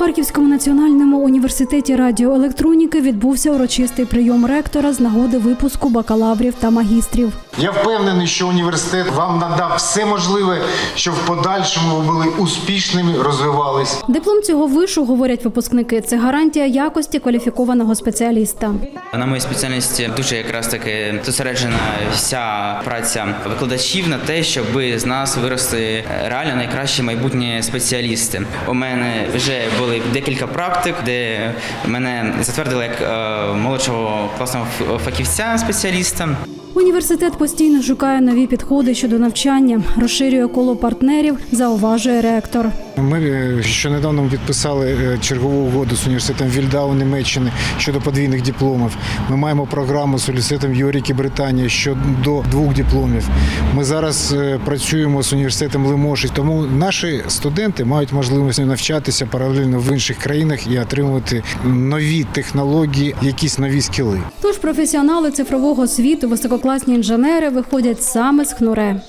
Харківському національному університеті радіоелектроніки відбувся урочистий прийом ректора з нагоди випуску бакалаврів та магістрів. Я впевнений, що університет вам надав все можливе, щоб в подальшому ви були успішними, розвивались. Диплом цього вишу, говорять випускники, це гарантія якості кваліфікованого спеціаліста. На моїй спеціальності дуже якраз таки зосереджена вся праця викладачів на те, щоб з нас виросли реально найкращі майбутні спеціалісти. У мене вже були декілька практик, де мене затвердили як е, молодшого класного фахівця спеціаліста. Університет постійно шукає нові підходи щодо навчання, розширює коло партнерів, зауважує ректор. Ми е, ще недавно підписали е, чергову угоду з університетом Вільдау Німеччини щодо подвійних дипломів. Ми маємо програму з університетом Йоріки Британії щодо двох дипломів. Ми зараз е, працюємо з університетом Лимоші, тому наші студенти мають можливість навчатися паралельно в інших країнах і отримувати нові технології, якісь нові скіли. Тож професіонали цифрового світу, висококласні інженери виходять саме з ХНУРЕ.